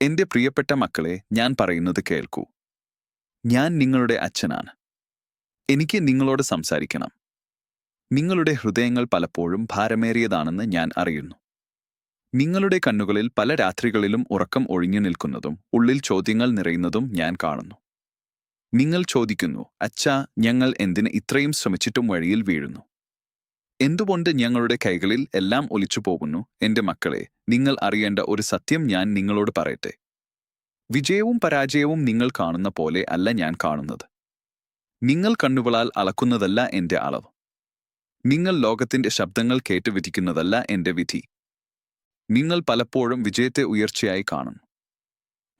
എന്റെ പ്രിയപ്പെട്ട മക്കളെ ഞാൻ പറയുന്നത് കേൾക്കൂ. ഞാൻ നിങ്ങളുടെ അച്ഛനാണ്. എനിക്ക് നിങ്ങളോട് സംസാരിക്കണം. നിങ്ങളുടെ ഹൃദയങ്ങൾ പലപ്പോഴും ഭാരമേറിയതാണെന്ന് ഞാൻ അറിയുന്നു. നിങ്ങളുടെ കണ്ണുകളിൽ പല രാത്രികളിലും ഉറക്കം ഒഴിഞ്ഞു നിൽക്കുന്നതും ഉള്ളിൽ ചോദ്യങ്ങൾ നിറയുന്നതും ഞാൻ കാണുന്നു. നിങ്ങൾ ചോദിക്കുന്നു അച്ഛാ ഞങ്ങൾ എന്തിന് ഇത്രയും ശ്രമിച്ചിട്ടും വഴിയിൽ വീഴുന്നു? എന്തുകൊണ്ട് ഞങ്ങളുടെ കൈകളിൽ എല്ലാം ഒലിച്ചു പോകുന്നു? എന്റെ മക്കളെ നിങ്ങൾ അറിയേണ്ട ഒരു സത്യം ഞാൻ നിങ്ങളോട് പറയട്ടെ. വിജയവും പരാജയവും നിങ്ങൾ കാണുന്ന പോലെ അല്ല ഞാൻ കാണുന്നത്. നിങ്ങൾ കണ്ണുകളാൽ അളക്കുന്നതല്ല എന്റെ അളവ്. നിങ്ങൾ ലോകത്തിന്റെ ശബ്ദങ്ങൾ കേട്ട് വിധിക്കുന്നതല്ല എന്റെ വിധി. നിങ്ങൾ പലപ്പോഴും വിജയത്തെ ഉയർച്ചയായി കാണുന്നു.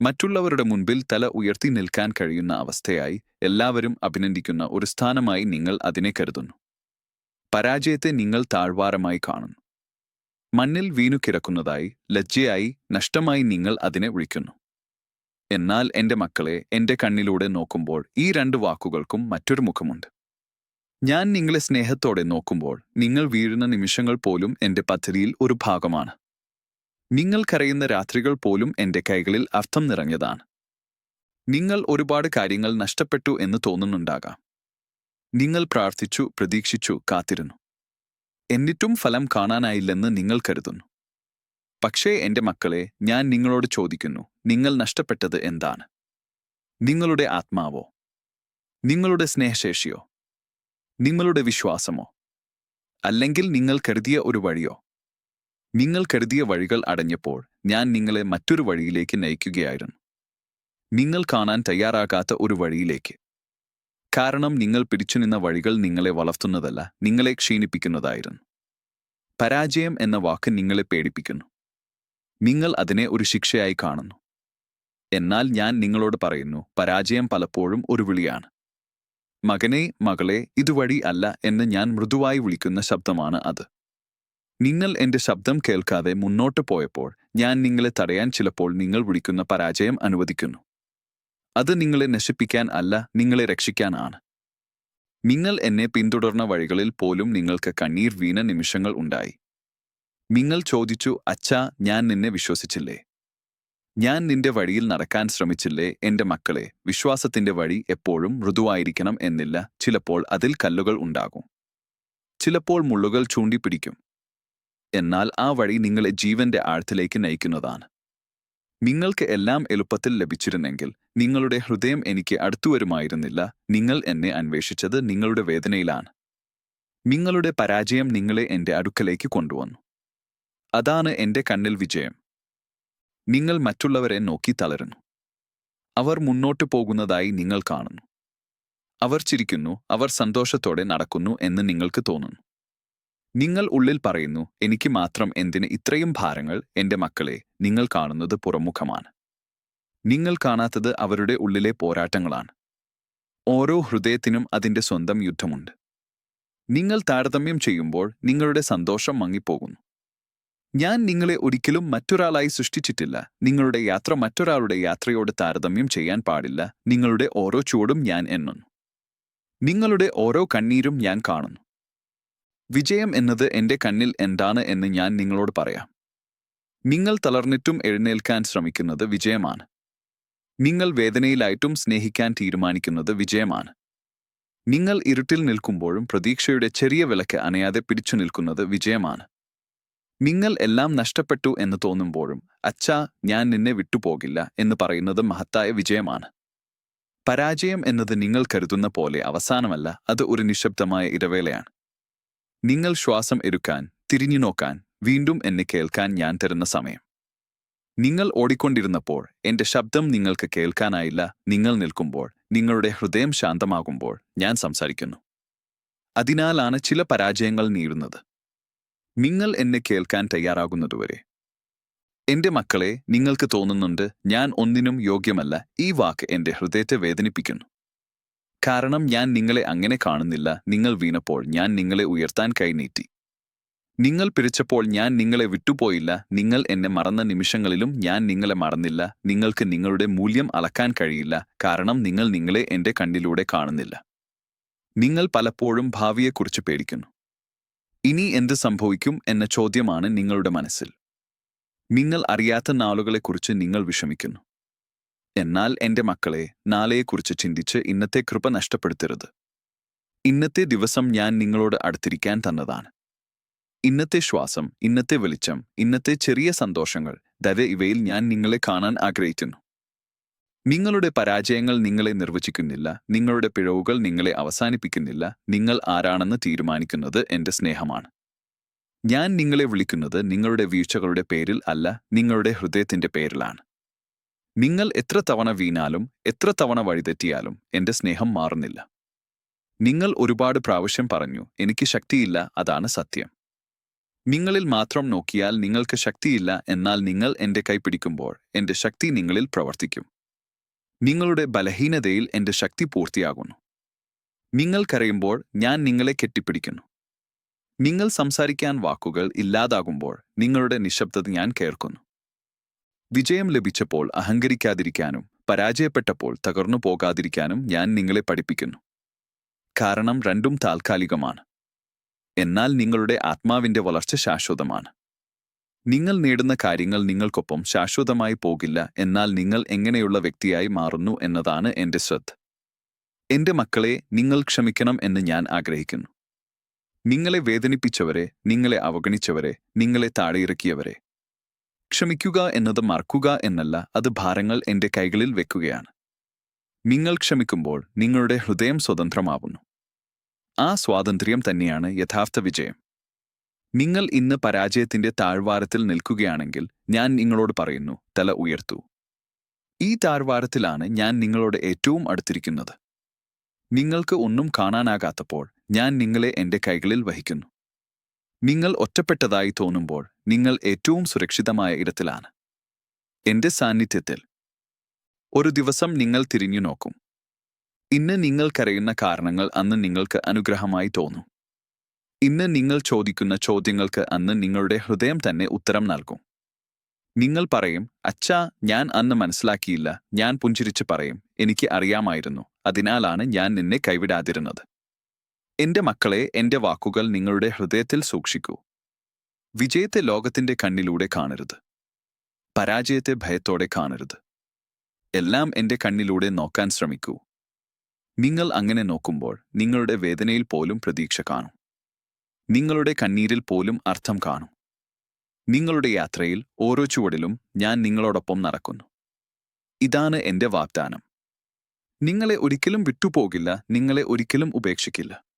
മറ്റുള്ളവരുടെ മുൻപിൽ തല ഉയർത്തി നിൽക്കാൻ കഴിയുന്ന അവസ്ഥയായി എല്ലാവരും അഭിനന്ദിക്കുന്ന ഒരു സ്ഥാനമായി നിങ്ങൾ അതിനെ കരുതുന്നു. പരാജയത്തെ നിങ്ങൾ താഴ്വാരമായി കാണുന്നു. മണ്ണിൽ വീണു കിടക്കുന്നതായി ലജ്ജയായി നഷ്ടമായി നിങ്ങൾ അതിനെ വിളിക്കുന്നു. എന്നാൽ എന്റെ മക്കളെ എന്റെ കണ്ണിലൂടെ നോക്കുമ്പോൾ ഈ രണ്ട് വാക്കുകൾക്കും മറ്റൊരു മുഖമുണ്ട്. ഞാൻ നിങ്ങളെ സ്നേഹത്തോടെ നോക്കുമ്പോൾ നിങ്ങൾ വീഴുന്ന നിമിഷങ്ങൾ പോലും എന്റെ പദ്ധതിയിൽ ഒരു ഭാഗമാണ്. നിങ്ങൾ കരയുന്ന രാത്രികൾ പോലും എന്റെ കൈകളിൽ അർത്ഥം നിറഞ്ഞതാണ്. നിങ്ങൾ ഒരുപാട് കാര്യങ്ങൾ നഷ്ടപ്പെട്ടു എന്ന് തോന്നുന്നുണ്ടാകാം. നിങ്ങൾ പ്രാർത്ഥിച്ചു പ്രതീക്ഷിച്ചു കാത്തിരുന്നു. എന്നിട്ടും ഫലം കാണാനായില്ലെന്ന് നിങ്ങൾ കരുതുന്നു. പക്ഷേ എന്റെ മക്കളെ ഞാൻ നിങ്ങളോട് ചോദിക്കുന്നു നിങ്ങൾ നഷ്ടപ്പെട്ടത് എന്താണ്? നിങ്ങളുടെ ആത്മാവോ? നിങ്ങളുടെ സ്നേഹശേഷിയോ? നിങ്ങളുടെ വിശ്വാസമോ? അല്ലെങ്കിൽ നിങ്ങൾ കരുതിയ ഒരു വഴിയോ? നിങ്ങൾ കരുതിയ വഴികൾ അടഞ്ഞപ്പോൾ ഞാൻ നിങ്ങളെ മറ്റൊരു വഴിയിലേക്ക് നയിക്കുകയായിരുന്നു. നിങ്ങൾ കാണാൻ തയ്യാറാകാത്ത ഒരു വഴിയിലേക്ക്. കാരണം നിങ്ങൾ പിടിച്ചുനിന്ന വഴികൾ നിങ്ങളെ വളർത്തുന്നതല്ല നിങ്ങളെ ക്ഷീണിപ്പിക്കുന്നതായിരുന്നു. പരാജയം എന്ന വാക്ക് നിങ്ങളെ പേടിപ്പിക്കുന്നു. നിങ്ങൾ അതിനെ ഒരു ശിക്ഷയായി കാണുന്നു. എന്നാൽ ഞാൻ നിങ്ങളോട് പറയുന്നു പരാജയം പലപ്പോഴും ഒരു വിളിയാണ്. മകനെ മകളെ ഇതുവഴി അല്ല എന്ന് ഞാൻ മൃദുവായി വിളിക്കുന്ന ശബ്ദമാണ് അത്. നിങ്ങൾ എന്റെ ശബ്ദം കേൾക്കാതെ മുന്നോട്ട് പോയപ്പോൾ ഞാൻ നിങ്ങളെ തടയാൻ ചിലപ്പോൾ നിങ്ങൾ വിളിക്കുന്ന പരാജയം അനുവദിക്കുന്നു. അത് നിങ്ങളെ നശിപ്പിക്കാൻ അല്ല നിങ്ങളെ രക്ഷിക്കാനാണ് നിങ്ങൾ എന്നെ പിന്തുടർന്ന വഴികളിൽ പോലും നിങ്ങൾക്ക് കണ്ണീർ വീണ നിമിഷങ്ങൾ ഉണ്ടായി. നിങ്ങൾ ചോദിച്ചു അച്ഛാ ഞാൻ നിന്നെ വിശ്വസിച്ചില്ലേ? ഞാൻ നിന്റെ വഴിയിൽ നടക്കാൻ ശ്രമിച്ചില്ലേ എന്റെ മക്കളെ? വിശ്വാസത്തിന്റെ വഴി എപ്പോഴും മൃദുവായിരിക്കണം എന്നില്ല ചിലപ്പോൾ അതിൽ കല്ലുകൾ ഉണ്ടാകും. ചിലപ്പോൾ മുള്ളുകൾ ചൂണ്ടിപ്പിടിക്കും. എന്നാൽ ആ വഴി നിങ്ങളെ ജീവന്റെ ആഴത്തിലേക്ക് നയിക്കുന്നതാണ്. നിങ്ങൾക്ക് എല്ലാം എളുപ്പത്തിൽ ലഭിച്ചിരുന്നെങ്കിൽ നിങ്ങളുടെ ഹൃദയം എനിക്ക് അടുത്തുവരുമായിരുന്നില്ല. നിങ്ങൾ എന്നെ അന്വേഷിച്ചത് നിങ്ങളുടെ വേദനയിലാണ്. നിങ്ങളുടെ പരാജയം നിങ്ങളെ എന്റെ അടുക്കലേക്ക് കൊണ്ടുവന്നു. അതാണ് എന്റെ കണ്ണിൽ വിജയം. നിങ്ങൾ മറ്റുള്ളവരെ നോക്കി തളരുന്നു. അവർ മുന്നോട്ടു പോകുന്നതായി നിങ്ങൾ കാണുന്നു. അവർ ചിരിക്കുന്നു അവർ സന്തോഷത്തോടെ നടക്കുന്നു എന്ന് നിങ്ങൾക്ക് തോന്നുന്നു. നിങ്ങൾ ഉള്ളിൽ പറയുന്നു എനിക്ക് മാത്രം എന്തിന് ഇത്രയും ഭാരങ്ങൾ എന്റെ മക്കളെ നിങ്ങൾ കാണുന്നത് പുറമുഖമാണ്. നിങ്ങൾ കാണാത്തത് അവരുടെ ഉള്ളിലെ പോരാട്ടങ്ങളാണ്. ഓരോ ഹൃദയത്തിനും അതിന്റെ സ്വന്തം യുദ്ധമുണ്ട്. നിങ്ങൾ താരതമ്യം ചെയ്യുമ്പോൾ നിങ്ങളുടെ സന്തോഷം മങ്ങിപ്പോകുന്നു. ഞാൻ നിങ്ങളെ ഒരിക്കലും മറ്റൊരാളായി സൃഷ്ടിച്ചിട്ടില്ല. നിങ്ങളുടെ യാത്ര മറ്റൊരാളുടെ യാത്രയോട് താരതമ്യം ചെയ്യാൻ പാടില്ല. നിങ്ങളുടെ ഓരോ ചുവടും ഞാൻ എണ്ണുന്നു. നിങ്ങളുടെ ഓരോ കണ്ണീരും ഞാൻ കാണുന്നു. വിജയം എന്നത് എന്റെ കണ്ണിൽ എന്താണ് എന്ന് ഞാൻ നിങ്ങളോട് പറയാം. നിങ്ങൾ തളർന്നിട്ടും എഴുന്നേൽക്കാൻ ശ്രമിക്കുന്നത് വിജയമാണ്. നിങ്ങൾ വേദനയിലായിട്ടും സ്നേഹിക്കാൻ തീരുമാനിക്കുന്നത് വിജയമാണ്. നിങ്ങൾ ഇരുട്ടിൽ നിൽക്കുമ്പോഴും പ്രതീക്ഷയുടെ ചെറിയ വിലക്ക് അണയാതെ പിടിച്ചു നിൽക്കുന്നത് വിജയമാണ്. നിങ്ങൾ എല്ലാം നഷ്ടപ്പെട്ടു എന്ന് തോന്നുമ്പോഴും അച്ഛാ ഞാൻ നിന്നെ വിട്ടുപോകില്ല എന്ന് പറയുന്നത് മഹത്തായ വിജയമാണ്. പരാജയം എന്നത് നിങ്ങൾ കരുതുന്ന പോലെ അവസാനമല്ല അത് ഒരു നിശബ്ദമായ ഇടവേളയാണ്. നിങ്ങൾ ശ്വാസം എടുക്കാൻ തിരിഞ്ഞു നോക്കാൻ വീണ്ടും എന്നെ കേൾക്കാൻ ഞാൻ തരുന്ന സമയം. നിങ്ങൾ ഓടിക്കൊണ്ടിരുന്നപ്പോൾ എന്റെ ശബ്ദം നിങ്ങൾക്ക് കേൾക്കാനായില്ല നിങ്ങൾ നിൽക്കുമ്പോൾ നിങ്ങളുടെ ഹൃദയം ശാന്തമാകുമ്പോൾ ഞാൻ സംസാരിക്കുന്നു. അതിനാലാണ് ചില പരാജയങ്ങൾ നേരുന്നത് നിങ്ങൾ എന്നെ കേൾക്കാൻ തയ്യാറാകുന്നതുവരെ. എന്റെ മക്കളെ നിങ്ങൾക്ക് തോന്നുന്നുണ്ട് ഞാൻ ഒന്നിനും യോഗ്യമല്ല ഈ വാക്ക് എന്റെ ഹൃദയത്തെ വേദനിപ്പിക്കുന്നു. കാരണം ഞാൻ നിങ്ങളെ അങ്ങനെ കാണുന്നില്ല. നിങ്ങൾ വീണപ്പോൾ ഞാൻ നിങ്ങളെ ഉയർത്താൻ കൈനീട്ടി നിങ്ങൾ പിരിച്ചപ്പോൾ ഞാൻ നിങ്ങളെ വിട്ടുപോയില്ല. നിങ്ങൾ എന്നെ മറന്ന നിമിഷങ്ങളിലും ഞാൻ നിങ്ങളെ മറന്നില്ല. നിങ്ങൾക്ക് നിങ്ങളുടെ മൂല്യം അളക്കാൻ കഴിയില്ല. കാരണം നിങ്ങൾ നിങ്ങളെ എന്റെ കണ്ണിലൂടെ കാണുന്നില്ല. നിങ്ങൾ പലപ്പോഴും ഭാവിയെക്കുറിച്ച് പേടിക്കുന്നു. ഇനി എന്ത് സംഭവിക്കും എന്ന ചോദ്യമാണ് നിങ്ങളുടെ മനസ്സിൽ. നിങ്ങൾ അറിയാത്ത നാളുകളെക്കുറിച്ച് നിങ്ങൾ വിഷമിക്കുന്നു. എന്നാൽ എന്റെ മക്കളെ നാളെയെക്കുറിച്ച് ചിന്തിച്ച് ഇന്നത്തെ കൃപ നഷ്ടപ്പെടുത്തരുത്. ഇന്നത്തെ ദിവസം ഞാൻ നിങ്ങളോട് അടുത്തിരിക്കാൻ തന്നതാണ്. ഇന്നത്തെ ശ്വാസം ഇന്നത്തെ വെളിച്ചം ഇന്നത്തെ ചെറിയ സന്തോഷങ്ങൾ ദവ ഇവയിൽ ഞാൻ നിങ്ങളെ കാണാൻ ആഗ്രഹിക്കുന്നു. നിങ്ങളുടെ പരാജയങ്ങൾ നിങ്ങളെ നിർവചിക്കുന്നില്ല നിങ്ങളുടെ പിഴവുകൾ നിങ്ങളെ അവസാനിപ്പിക്കുന്നില്ല നിങ്ങൾ ആരാണെന്ന് തീരുമാനിക്കുന്നത് എന്റെ സ്നേഹമാണ്. ഞാൻ നിങ്ങളെ വിളിക്കുന്നത് നിങ്ങളുടെ വീഴ്ചകളുടെ പേരിൽ അല്ല നിങ്ങളുടെ ഹൃദയത്തിന്റെ പേരിലാണ്. നിങ്ങൾ എത്ര തവണ വീണാലും എത്ര തവണ വഴിതെറ്റിയാലും എന്റെ സ്നേഹം മാറുന്നില്ല. നിങ്ങൾ ഒരുപാട് പ്രാവശ്യം പറഞ്ഞു എനിക്ക് ശക്തിയില്ല അതാണ് സത്യം. നിങ്ങളിൽ മാത്രം നോക്കിയാൽ നിങ്ങൾക്ക് ശക്തിയില്ല എന്നാൽ നിങ്ങൾ എന്റെ കൈ പിടിക്കുമ്പോൾ എന്റെ ശക്തി നിങ്ങളിൽ പ്രവർത്തിക്കും. നിങ്ങളുടെ ബലഹീനതയിൽ എന്റെ ശക്തി പൂർത്തിയാകുന്നു. നിങ്ങൾ കരയുമ്പോൾ ഞാൻ നിങ്ങളെ കെട്ടിപ്പിടിക്കുന്നു. നിങ്ങൾ സംസാരിക്കാൻ വാക്കുകൾ ഇല്ലാതാകുമ്പോൾ നിങ്ങളുടെ നിശബ്ദത ഞാൻ കേൾക്കുന്നു. വിജയം ലഭിച്ചപ്പോൾ അഹങ്കരിക്കാതിരിക്കാനും പരാജയപ്പെട്ടപ്പോൾ തകർന്നു പോകാതിരിക്കാനും ഞാൻ നിങ്ങളെ പഠിപ്പിക്കുന്നു. കാരണം രണ്ടും താൽക്കാലികമാണ്. എന്നാൽ നിങ്ങളുടെ ആത്മാവിന്റെ വളർച്ച ശാശ്വതമാണ്. നിങ്ങൾ നേടുന്ന കാര്യങ്ങൾ നിങ്ങൾക്കൊപ്പം ശാശ്വതമായി പോകില്ല എന്നാൽ നിങ്ങൾ എങ്ങനെയുള്ള വ്യക്തിയായി മാറുന്നു എന്നതാണ് എന്റെ ശ്രദ്ധ. എന്റെ മക്കളെ നിങ്ങൾ ക്ഷമിക്കണം എന്ന് ഞാൻ ആഗ്രഹിക്കുന്നു. നിങ്ങളെ വേദനിപ്പിച്ചവരെ നിങ്ങളെ അവഗണിച്ചവരെ നിങ്ങളെ താഴെയിറക്കിയവരെ ക്ഷമിക്കുക എന്നത് മറക്കുക എന്നല്ല അത് ഭാരങ്ങൾ എന്റെ കൈകളിൽ വെക്കുകയാണ്. നിങ്ങൾ ക്ഷമിക്കുമ്പോൾ നിങ്ങളുടെ ഹൃദയം സ്വതന്ത്രമാവുന്നു. ആ സ്വാതന്ത്ര്യം തന്നെയാണ് യഥാർത്ഥ വിജയം. നിങ്ങൾ ഇന്ന് പരാജയത്തിന്റെ താഴ്വാരത്തിൽ നിൽക്കുകയാണെങ്കിൽ ഞാൻ നിങ്ങളോട് പറയുന്നു തല ഉയർത്തൂ. ഈ താഴ്വാരത്തിലാണ് ഞാൻ നിങ്ങളോട് ഏറ്റവും അടുത്തിരിക്കുന്നത്. നിങ്ങൾക്ക് ഒന്നും കാണാനാകാത്തപ്പോൾ ഞാൻ നിങ്ങളെ എന്റെ കൈകളിൽ വഹിക്കുന്നു. നിങ്ങൾ ഒറ്റപ്പെട്ടതായി തോന്നുമ്പോൾ നിങ്ങൾ ഏറ്റവും സുരക്ഷിതമായ ഇടത്തിലാണ്. എന്റെ സാന്നിധ്യത്തിൽ. ഒരു ദിവസം നിങ്ങൾ തിരിഞ്ഞു നോക്കും. ഇന്ന് നിങ്ങൾ കരയുന്ന കാരണങ്ങൾ അന്ന് നിങ്ങൾക്ക് അനുഗ്രഹമായി തോന്നും. ഇന്ന് നിങ്ങൾ ചോദിക്കുന്ന ചോദ്യങ്ങൾക്ക് അന്ന് നിങ്ങളുടെ ഹൃദയം തന്നെ ഉത്തരം നൽകും. നിങ്ങൾ പറയും അച്ഛാ ഞാൻ അന്ന് മനസ്സിലാക്കിയില്ല. ഞാൻ പുഞ്ചിരിച്ച് പറയും. എനിക്ക് അറിയാമായിരുന്നു. അതിനാലാണ് ഞാൻ നിന്നെ കൈവിടാതിരുന്നത്. എന്റെ മക്കളെ എന്റെ വാക്കുകൾ നിങ്ങളുടെ ഹൃദയത്തിൽ സൂക്ഷിക്കൂ. വിജയത്തെ ലോകത്തിന്റെ കണ്ണിലൂടെ കാണരുത്. പരാജയത്തെ ഭയത്തോടെ കാണരുത്. എല്ലാം എന്റെ കണ്ണിലൂടെ നോക്കാൻ ശ്രമിക്കൂ. നിങ്ങൾ അങ്ങനെ നോക്കുമ്പോൾ നിങ്ങളുടെ വേദനയിൽ പോലും പ്രതീക്ഷ കാണും. നിങ്ങളുടെ കണ്ണീരിൽ പോലും അർത്ഥം കാണും. നിങ്ങളുടെ യാത്രയിൽ ഓരോ ചുവടിലും ഞാൻ നിങ്ങളോടൊപ്പം നടക്കുന്നു. ഇതാണ് എന്റെ വാഗ്ദാനം. നിങ്ങളെ ഒരിക്കലും വിട്ടുപോകില്ല നിങ്ങളെ ഒരിക്കലും ഉപേക്ഷിക്കില്ല.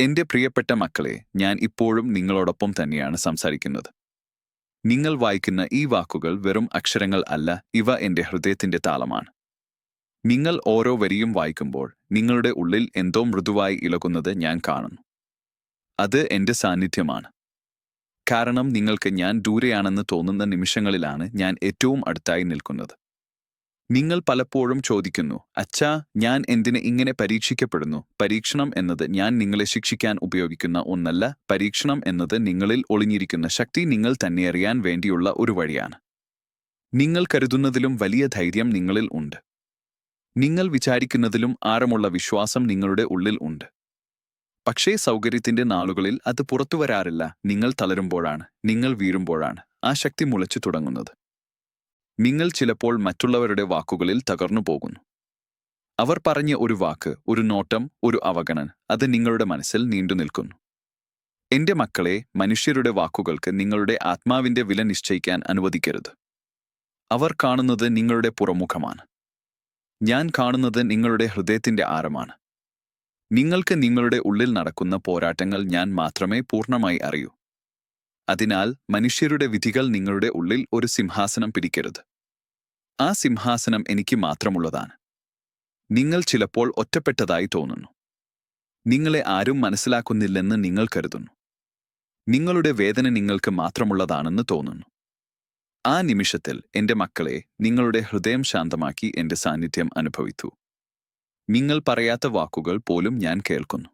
എന്റെ പ്രിയപ്പെട്ട മക്കളെ ഞാൻ ഇപ്പോഴും നിങ്ങളോടൊപ്പം തന്നെയാണ് സംസാരിക്കുന്നത്. നിങ്ങൾ വായിക്കുന്ന ഈ വാക്കുകൾ വെറും അക്ഷരങ്ങൾ അല്ല ഇവ എന്റെ ഹൃദയത്തിന്റെ താളമാണ്. നിങ്ങൾ ഓരോ വരിയും വായിക്കുമ്പോൾ നിങ്ങളുടെ ഉള്ളിൽ എന്തോ മൃദുവായി ഇളകുന്നത് ഞാൻ കാണുന്നു. അത് എന്റെ സാന്നിധ്യമാണ്. കാരണം നിങ്ങൾക്ക് ഞാൻ ദൂരെയാണെന്ന് തോന്നുന്ന നിമിഷങ്ങളിലാണ് ഞാൻ ഏറ്റവും അടുത്തായി നിൽക്കുന്നത്. നിങ്ങൾ പലപ്പോഴും ചോദിക്കുന്നു അച്ഛാ ഞാൻ എന്തിന് ഇങ്ങനെ പരീക്ഷിക്കപ്പെടുന്നു? പരീക്ഷണം എന്നത് ഞാൻ നിങ്ങളെ ശിക്ഷിക്കാൻ ഉപയോഗിക്കുന്ന ഒന്നല്ല പരീക്ഷണം എന്നത് നിങ്ങളിൽ ഒളിഞ്ഞിരിക്കുന്ന ശക്തി നിങ്ങൾ തന്നെ അറിയാൻ വേണ്ടിയുള്ള ഒരു വഴിയാണ്. നിങ്ങൾ കരുതുന്നതിലും വലിയ ധൈര്യം നിങ്ങളിൽ ഉണ്ട്. നിങ്ങൾ വിചാരിക്കുന്നതിലും ആഴമുള്ള വിശ്വാസം നിങ്ങളുടെ ഉള്ളിൽ ഉണ്ട്. പക്ഷേ സൗകര്യത്തിന്റെ നാളുകളിൽ അത് പുറത്തുവരാറില്ല നിങ്ങൾ തളരുമ്പോഴാണ് നിങ്ങൾ വീഴുമ്പോഴാണ് ആ ശക്തി മുളച്ചു തുടങ്ങുന്നത്. നിങ്ങൾ ചിലപ്പോൾ മറ്റുള്ളവരുടെ വാക്കുകളിൽ തകർന്നു പോകുന്നു. അവർ പറഞ്ഞ ഒരു വാക്ക് ഒരു നോട്ടം ഒരു അവഗണൻ അത് നിങ്ങളുടെ മനസ്സിൽ നീണ്ടു നിൽക്കുന്നു. എന്റെ മക്കളെ മനുഷ്യരുടെ വാക്കുകൾക്ക് നിങ്ങളുടെ ആത്മാവിന്റെ വില നിശ്ചയിക്കാൻ അനുവദിക്കരുത്. അവർ കാണുന്നത് നിങ്ങളുടെ പുറമുഖമാണ്. ഞാൻ കാണുന്നത് നിങ്ങളുടെ ഹൃദയത്തിന്റെ ആരമാണ്. നിങ്ങൾക്ക് നിങ്ങളുടെ ഉള്ളിൽ നടക്കുന്ന പോരാട്ടങ്ങൾ ഞാൻ മാത്രമേ പൂർണമായി അറിയൂ. അതിനാൽ മനുഷ്യരുടെ വിധികൾ നിങ്ങളുടെ ഉള്ളിൽ ഒരു സിംഹാസനം പിടിക്കരുത്. ആ സിംഹാസനം എനിക്ക് മാത്രമുള്ളതാണ്. നിങ്ങൾ ചിലപ്പോൾ ഒറ്റപ്പെട്ടതായി തോന്നുന്നു. നിങ്ങളെ ആരും മനസ്സിലാക്കുന്നില്ലെന്ന് നിങ്ങൾ കരുതുന്നു. നിങ്ങളുടെ വേദന നിങ്ങൾക്ക് മാത്രമുള്ളതാണെന്ന് തോന്നുന്നു. ആ നിമിഷത്തിൽ എന്റെ മക്കളെ നിങ്ങളുടെ ഹൃദയം ശാന്തമാക്കി എന്റെ സാന്നിധ്യം അനുഭവിച്ചു നിങ്ങൾ പറയാത്ത വാക്കുകൾ പോലും ഞാൻ കേൾക്കുന്നു.